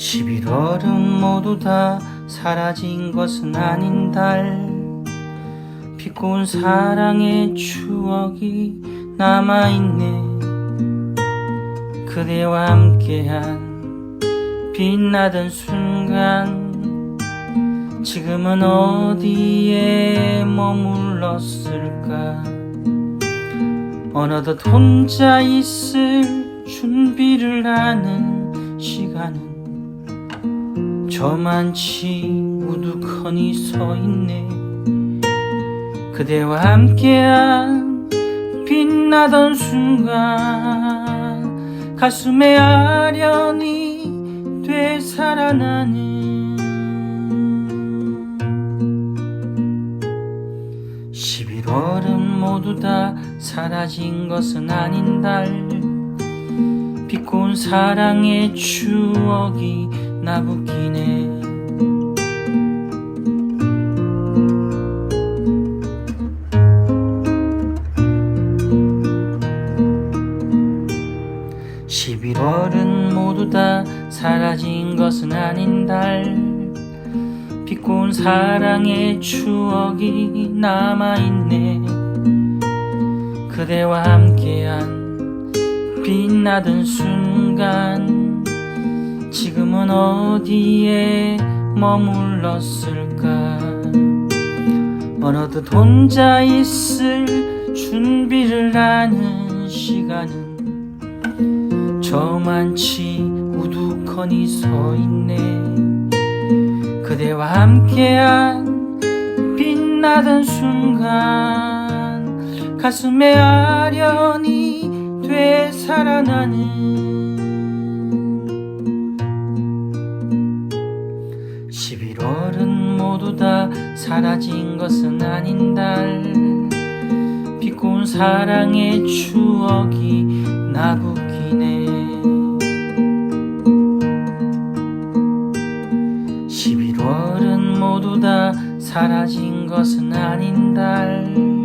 11월은 모두 다 사라진 것은 아닌 달. 빛고운 사랑의 추억이 남아있네. 그대와 함께한 빛나던 순간 지금은 어디에 머물렀을까? 어느덧 혼자 있을 준비를 하는 시간은 저만치 우두커니 서 있네. 그대와 함께한 빛나던 순간 가슴에 아련히 되살아나는 11월은 모두 다 사라진 것은 아닌 달. 빛고운 사랑의 추억이 나부끼네. (11월은) 모두 다 사라진 것은 아닌 달. 빛고운 사랑의 추억이 남아있네. 그대와 함께한 빛나던 순간 지금은 어디에 머물렀을까? 어느덧 혼자 있을 준비를 하는 시간은 저만치 우두커니 서 있네. 그대와 함께한 빛나던 순간 가슴에 아련히 되살아나는 11월은 모두 다 사라진 것은 아닌 달 빛고운 사랑의 추억이 나부끼네. 11월은 모두 다 사라진 것은 아닌 달